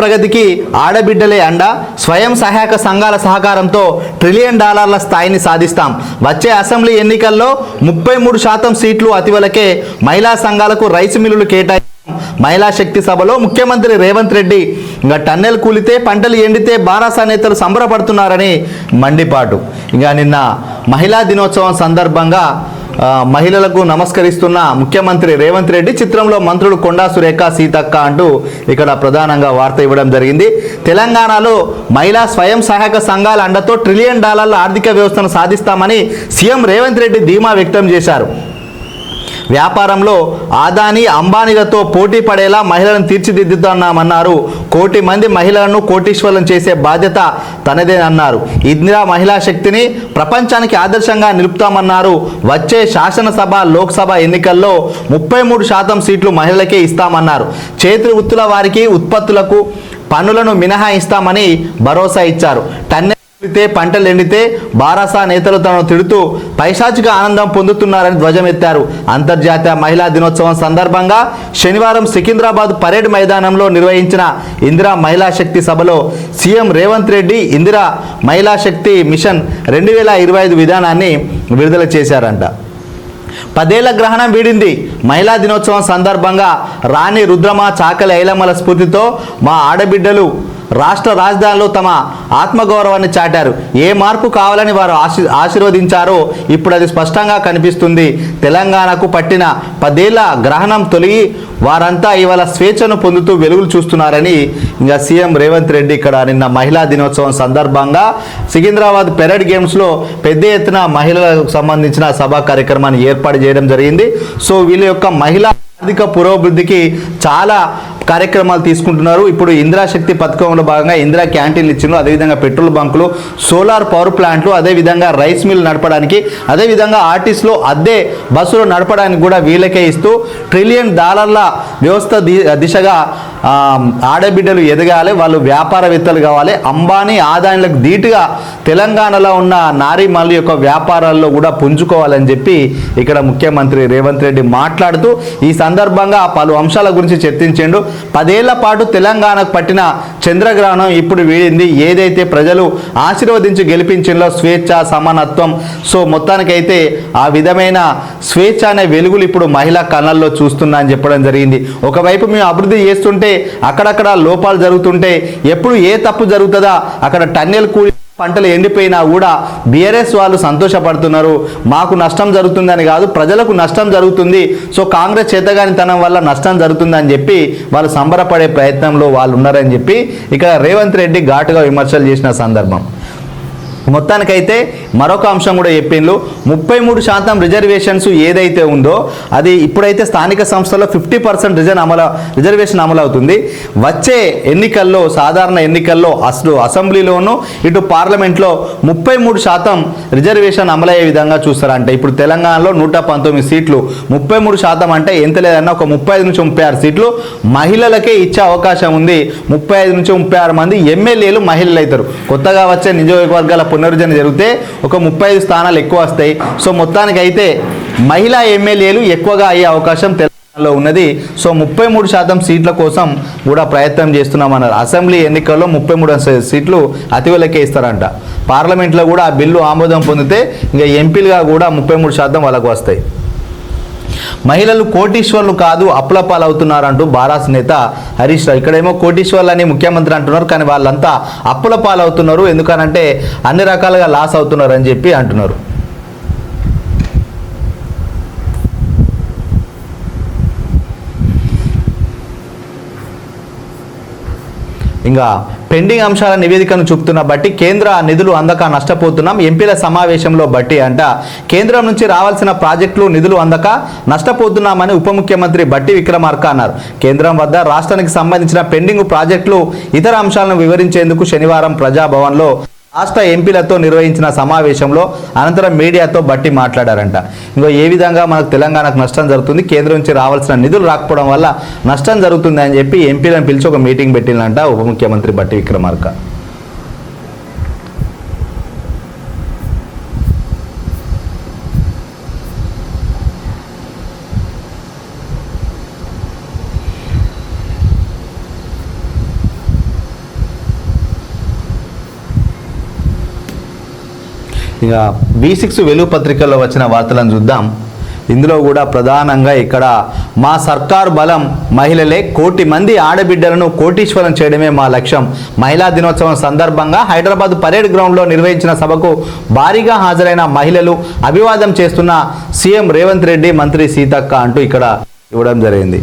ప్రగతికి ఆడబిడ్డలే అండ. స్వయం సహాయక సంఘాల సహకారంతో ట్రిలియన్ డాలర్ల స్థాయిని సాధిస్తాం. వచ్చే అసెంబ్లీ ఎన్నికల్లో ముప్పై మూడు శాతం సీట్లు అతివలకే మహిళా సంఘాలకు రైసు మిల్లులు కేటాయి మహిళా శక్తి సభలో ముఖ్యమంత్రి రేవంత్ రెడ్డి ఇంకా టన్నెల్ కూలితే పంటలు ఎండితే బారాసా నేతలు సంబరపడుతున్నారని మండిపాటు. ఇంకా నిన్న మహిళా దినోత్సవం సందర్భంగా మహిళలకు నమస్కరిస్తున్న ముఖ్యమంత్రి రేవంత్ రెడ్డి చిత్రంలో మంత్రులు కొండా సురేఖ సీతక్క అంటూ ఇక్కడ ప్రధానంగా వార్త ఇవ్వడం జరిగింది. తెలంగాణలో మహిళా స్వయం సహాయక సంఘాల అండతో ట్రిలియన్ డాలర్ల ఆర్థిక వ్యవస్థను సాధిస్తామని సీఎం రేవంత్ రెడ్డి ధీమా వ్యక్తం చేశారు. వ్యాపారంలో ఆదాని అంబానీలతో పోటీ పడేలా మహిళలను తీర్చిదిద్దుతున్నామన్నారు కోటి మంది మహిళలను కోటీశ్వరులను చేసే బాధ్యత తనదే అన్నారు. ఇందిరా మహిళా శక్తిని ప్రపంచానికి ఆదర్శంగా నిలుపుతామన్నారు. వచ్చే శాసనసభ లోక్సభ ఎన్నికల్లో ముప్పై మూడు శాతం సీట్లు మహిళలకే ఇస్తామన్నారు. చేతి వృత్తుల వారికి ఉత్పత్తులకు పన్నులను మినహాయిస్తామని భరోసా ఇచ్చారు. టన్నె ఎండితే పంటలు ఎండితే బారాసా నేతలు తనను తిడుతూ పైశాచిక ఆనందం పొందుతున్నారని ధ్వజమెత్తారు. అంతర్జాతీయ మహిళా దినోత్సవం సందర్భంగా శనివారం సికింద్రాబాద్ పరేడ్ మైదానంలో నిర్వహించిన ఇందిరా మహిళా శక్తి సభలో సీఎం రేవంత్ రెడ్డి ఇందిరా మహిళా శక్తి మిషన్ రెండు వేల ఇరవై ఐదు విధానాన్ని విడుదల చేశారంట. పదేళ్ళ గ్రహణం వీడింది. మహిళా దినోత్సవం సందర్భంగా రాణి రుద్రమ చాకలి ఐలమ్మల స్ఫూర్తితో మా ఆడబిడ్డలు రాష్ట్ర రాజధానిలో తమ ఆత్మగౌరవాన్ని చాటారు. ఏ మార్పు కావాలని వారు ఆశీ ఆశీర్వదించారో ఇప్పుడు అది స్పష్టంగా కనిపిస్తుంది. తెలంగాణకు పట్టిన పదేళ్ళ గ్రహణం తొలగి వారంతా ఇవాళ స్వేచ్ఛను పొందుతూ వెలుగులు చూస్తున్నారని ఇంకా సీఎం రేవంత్ రెడ్డి ఇక్కడ నిన్న మహిళా దినోత్సవం సందర్భంగా సికింద్రాబాద్ పెరడ్ గేమ్స్లో పెద్ద ఎత్తున మహిళలకు సంబంధించిన సభా కార్యక్రమాన్ని ఏర్పాటు చేయడం జరిగింది. సో వీళ్ళ యొక్క మహిళా ఆర్థిక పురోభివృద్ధికి చాలా కార్యక్రమాలు తీసుకుంటున్నారు. ఇప్పుడు ఇందిరా శక్తి పథకంలో భాగంగా ఇందిరా క్యాంటీన్లు ఇచ్చిండ్రు. అదేవిధంగా పెట్రోల్ బంకులు సోలార్ పవర్ ప్లాంట్లు అదేవిధంగా రైస్ మిల్ నడపడానికి అదేవిధంగా ఆర్టీస్లో అద్దె బస్సులు నడపడానికి కూడా వీళ్ళకే ఇస్తూ ట్రిలియన్ డాలర్ల వ్యవస్థ ది- దిశగా ఆడబిడ్డలు ఎదగాలి వాళ్ళు వ్యాపారవేత్తలు కావాలి. అంబానీ ఆదాయాలకు ధీటుగా తెలంగాణలో ఉన్న నారీమల్లి యొక్క వ్యాపారాల్లో కూడా పుంజుకోవాలని చెప్పి ఇక్కడ ముఖ్యమంత్రి రేవంత్ రెడ్డి మాట్లాడుతూ ఈ సందర్భంగా పలు అంశాల గురించి చర్చించిండు. పదేళ్ళ పాటు తెలంగాణకు పట్టిన చంద్రగ్రహణం ఇప్పుడు వీడింది. ఏదైతే ప్రజలు ఆశీర్వదించి గెలిపించిందో స్వేచ్ఛ సమానత్వం సో మొత్తానికైతే ఆ విధమైన స్వేచ్ఛ అనే వెలుగులు ఇప్పుడు మహిళా కళ్ళల్లో చూస్తున్నా అని చెప్పడం జరిగింది. ఒకవైపు మేము అభివృద్ధి చేస్తుంటే అక్కడక్కడ లోపాలు జరుగుతుంటే ఎప్పుడు ఏ తప్పు జరుగుతుందా అక్కడ టన్నెల్ కూలి పంటలు ఎండిపోయినా కూడా బీఆర్ఎస్ వాళ్ళు సంతోషపడుతున్నారు. మాకు నష్టం జరుగుతుందని కాదు ప్రజలకు నష్టం జరుగుతుంది. సో కాంగ్రెస్ చేతగానితనం వల్ల నష్టం జరుగుతుందని చెప్పి వాళ్ళు సంబరపడే ప్రయత్నంలో వాళ్ళు ఉన్నారని చెప్పి ఇక్కడ రేవంత్ రెడ్డి ఘాటుగా విమర్శలు చేసిన సందర్భం. మొత్తానికైతే మరొక అంశం కూడా చెప్పిండ్రు. ముప్పై మూడు శాతం రిజర్వేషన్స్ ఏదైతే ఉందో అది ఇప్పుడైతే స్థానిక సంస్థల్లో ఫిఫ్టీ పర్సెంట్ రిజర్వ్ అమలు రిజర్వేషన్ అమలు అవుతుంది. వచ్చే ఎన్నికల్లో సాధారణ ఎన్నికల్లో అసలు అసెంబ్లీలోనూ ఇటు పార్లమెంట్లో ముప్పై మూడు శాతం రిజర్వేషన్ అమలయ్యే విధంగా చూస్తారంటే. ఇప్పుడు తెలంగాణలో నూట పంతొమ్మిది సీట్లు. ముప్పై మూడు శాతం అంటే ఎంత లేదన్నా ఒక ముప్పై ఐదు నుంచి ముప్పై ఆరు సీట్లు మహిళలకే ఇచ్చే అవకాశం ఉంది. ముప్పై ఐదు నుంచి ముప్పై ఆరు మంది ఎమ్మెల్యేలు మహిళలు అవుతారు కొత్తగా వచ్చే నియోజకవర్గాల పునర్జన జరిగితే ఒక ముప్పై ఐదు స్థానాలు ఎక్కువ వస్తాయి. సో మొత్తానికి అయితే మహిళా ఎమ్మెల్యేలు ఎక్కువగా అయ్యే అవకాశం తెలంగాణలో ఉన్నది. సో ముప్పై మూడు శాతం సీట్ల కోసం కూడా ప్రయత్నం చేస్తున్నామన్నారు. అసెంబ్లీ ఎన్నికల్లో ముప్పై మూడు సీట్లు అతివలకే ఇస్తారంట. పార్లమెంట్లో కూడా ఆ బిల్లు ఆమోదం పొందితే ఇంకా ఎంపీలుగా కూడా ముప్పై మూడు శాతం వాళ్ళకు వస్తాయి. మహిళలు కోటీశ్వర్లు కాదు అప్పులపాలవుతున్నారంటూ బారాస్ నేత హరీష్ రావు. ఇక్కడేమో కోటీశ్వర్లు అని ముఖ్యమంత్రి అంటున్నారు కానీ వాళ్ళంతా అప్పుల పాలవుతున్నారు. ఎందుకనంటే అన్ని రకాలుగా లాస్ అవుతున్నారు అని చెప్పి అంటున్నారు. ఇంకా పెండింగ్ అంశాల నివేదికను చూపుతున్న బట్టి కేంద్ర నిధులు అందక నష్టపోతున్నాం. ఎంపీల సమావేశంలో బట్టి అంట. కేంద్రం నుంచి రావాల్సిన ప్రాజెక్టులు నిధులు అందక నష్టపోతున్నామని ఉప ముఖ్యమంత్రి బట్టి విక్రమార్క అన్నారు. కేంద్రం వద్ద రాష్ట్రానికి సంబంధించిన పెండింగ్ ప్రాజెక్టులు ఇతర అంశాలను వివరించేందుకు శనివారం ప్రజాభవన్లో రాష్ట్ర ఎంపీలతో నిర్వహించిన సమావేశంలో అనంతరం మీడియాతో బట్టి మాట్లాడారంట. ఇంకో ఏ విధంగా మనకు తెలంగాణకు నష్టం జరుగుతుంది కేంద్రం నుంచి రావాల్సిన నిధులు రాకపోవడం వల్ల నష్టం జరుగుతుంది అని చెప్పి ఎంపీలను పిలిచి ఒక మీటింగ్ పెట్టిందంట ఉప ముఖ్యమంత్రి బట్టి విక్రమార్క. ఇక బీ సిక్స్ వెలుగు పత్రికల్లో వచ్చిన వార్తలను చూద్దాం. ఇందులో కూడా ప్రధానంగా ఇక్కడ మా సర్కార్ బలం మహిళలే కోటి మంది ఆడబిడ్డలను కోటీశ్వరం చేయడమే మా లక్ష్యం. మహిళా దినోత్సవం సందర్భంగా హైదరాబాద్ పరేడ్ గ్రౌండ్లో నిర్వహించిన సభకు భారీగా హాజరైన మహిళలు అభివాదం చేస్తున్న సీఎం రేవంత్ రెడ్డి మంత్రి సీతక్క అంటూ ఇక్కడ ఇవ్వడం జరిగింది.